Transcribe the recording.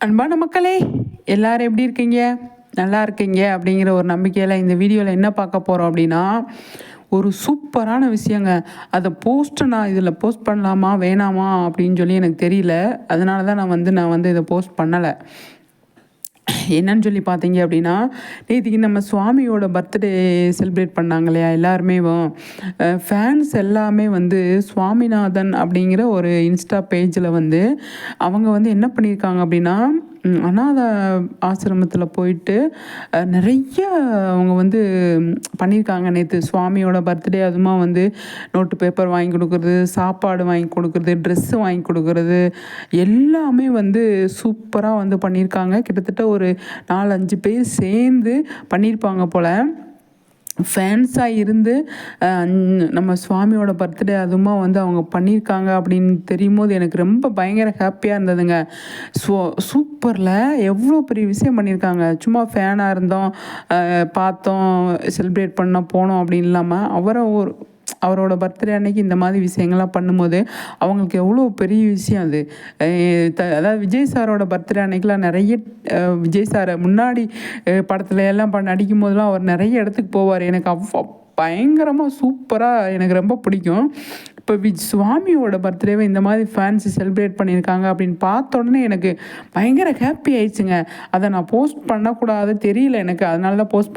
அன்பான மக்களே எல்லாரும் எப்படி இருக்கீங்க? நல்லா இருக்கீங்க அப்படிங்கிற ஒரு நம்பிக்கையில் இந்த வீடியோவில் என்ன பார்க்க போகிறோம் அப்படின்னா ஒரு சூப்பரான விஷயங்க. அதை போஸ்ட்டு நான் இதில் போஸ்ட் பண்ணலாமா வேணாமா அப்படின்னு சொல்லி எனக்கு தெரியல. அதனால தான் நான் வந்து நான் வந்து இதை போஸ்ட் பண்ணலை. என்னன்னு சொல்லி பார்த்தீங்க அப்படின்னா நேற்றுக்கு நம்ம சுவாமியோட பர்த்டே செலிப்ரேட் பண்ணாங்க இல்லையா எல்லாருமே ஃபேன்ஸ் எல்லாமே வந்து சுவாமிநாதன் அப்படிங்கிற ஒரு இன்ஸ்டா பேஜில் வந்து அவங்க வந்து என்ன பண்ணியிருக்காங்க அப்படின்னா அனாதை ஆசிரமத்தில் போயிட்டு நிறைய அவங்க வந்து பண்ணியிருக்காங்க நேற்று சுவாமியோட பர்த்டே அதுமா வந்து நோட்டு பேப்பர் வாங்கி கொடுக்குறது சாப்பாடு வாங்கி கொடுக்குறது ட்ரெஸ்ஸு வாங்கி கொடுக்குறது எல்லாமே வந்து சூப்பராக வந்து பண்ணியிருக்காங்க. கிட்டத்தட்ட ஒரு நாலஞ்சு பேர் சேர்ந்து பண்ணியிருப்பாங்க போல். ஃபேன்ஸாக இருந்து அந்- நம்ம சுவாமியோட பர்த்டே அதுமா வந்து அவங்க பண்ணியிருக்காங்க அப்படின்னு தெரியும் போது எனக்கு ரொம்ப பயங்கர ஹாப்பியாக இருந்ததுங்க. ஸோ சூ சூப்பரில் எவ்வளோ பெரிய விஷயம் பண்ணியிருக்காங்க. சும்மா ஃபேனாக இருந்தோம் பார்த்தோம் செலிப்ரேட் பண்ண போனோம் அப்படின்னு இல்லாமல் அவரை ஒரு அவரோட பர்த்டே அன்னைக்கு இந்த மாதிரி விஷயங்கள்லாம் பண்ணும்போது அவங்களுக்கு எவ்வளோ பெரிய விஷயம் அது. அதாவது விஜய் சாரோட பர்த்டே அன்னைக்கெலாம் நிறைய விஜய் சாரை முன்னாடி படத்துல எல்லாம் பண்ண நடிக்கும் போதெல்லாம் அவர் நிறைய இடத்துக்கு போவார். எனக்கு அவ்வளோ பயங்கரமாக சூப்பராக எனக்கு ரொம்ப பிடிக்கும். இப்போ வி சுவாமியோட பர்த்டேவை இந்த மாதிரி ஃபேன்ஸ் செலிப்ரேட் பண்ணியிருக்காங்க அப்படின்னு பார்த்த உடனே எனக்கு பயங்கர ஹாப்பி ஆயிடுச்சுங்க. அதை நான் போஸ்ட் பண்ணக்கூடாது தெரியல எனக்கு. அதனால தான் போஸ்ட்